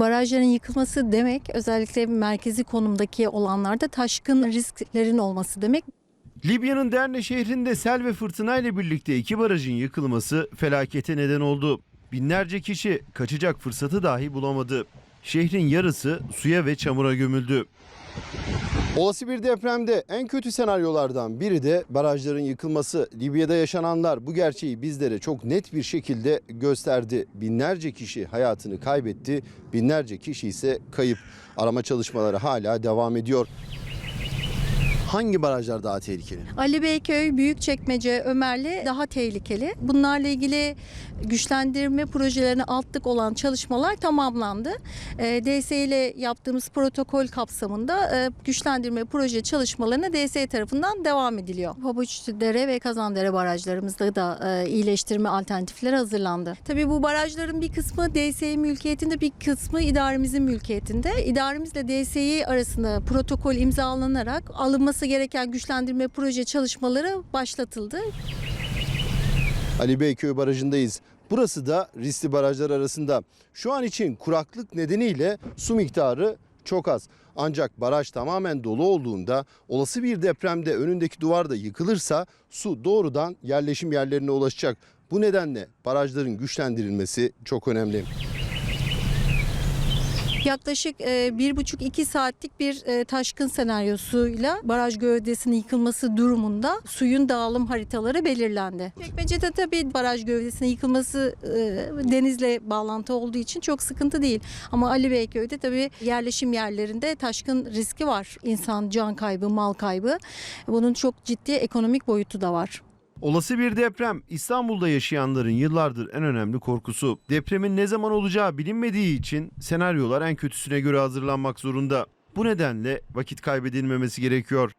Barajların yıkılması demek özellikle merkezi konumdaki olanlarda taşkın risklerin olması demek. Libya'nın Derne şehrinde sel ve fırtına ile birlikte iki barajın yıkılması felakete neden oldu. Binlerce kişi kaçacak fırsatı dahi bulamadı. Şehrin yarısı suya ve çamura gömüldü. Olası bir depremde en kötü senaryolardan biri de barajların yıkılması. Libya'da yaşananlar bu gerçeği bizlere çok net bir şekilde gösterdi. Binlerce kişi hayatını kaybetti, binlerce kişi ise kayıp. Arama çalışmaları hala devam ediyor. Hangi barajlar daha tehlikeli? Ali Beyköy, Büyükçekmece, Ömerli daha tehlikeli. Bunlarla ilgili güçlendirme projelerine altlık olan çalışmalar tamamlandı. E, DS ile yaptığımız protokol kapsamında e, güçlendirme proje çalışmalarına DS tarafından devam ediliyor. Pabuçdere ve Kazandere barajlarımızda da e, iyileştirme alternatifleri hazırlandı. Tabii bu barajların bir kısmı DS mülkiyetinde bir kısmı idaremizin mülkiyetinde. İdaremizle DSİ arasında protokol imzalanarak alınması gereken güçlendirme proje çalışmaları başlatıldı. Ali Beyköy Barajı'ndayız. Burası da riskli barajlar arasında. Şu an için kuraklık nedeniyle su miktarı çok az. Ancak baraj tamamen dolu olduğunda olası bir depremde önündeki duvar da yıkılırsa su doğrudan yerleşim yerlerine ulaşacak. Bu nedenle barajların güçlendirilmesi çok önemli. Yaklaşık e, bir buçuk iki saatlik bir e, taşkın senaryosuyla baraj gövdesinin yıkılması durumunda suyun dağılım haritaları belirlendi. Çekmece'de tabii baraj gövdesinin yıkılması e, denizle bağlantı olduğu için çok sıkıntı değil. Ama Ali Beyköy'de tabii yerleşim yerlerinde taşkın riski var. İnsan can kaybı, mal kaybı. Bunun çok ciddi ekonomik boyutu da var. Olası bir deprem İstanbul'da yaşayanların yıllardır en önemli korkusu. Depremin ne zaman olacağı bilinmediği için senaryolar en kötüsüne göre hazırlanmak zorunda. Bu nedenle vakit kaybedilmemesi gerekiyor.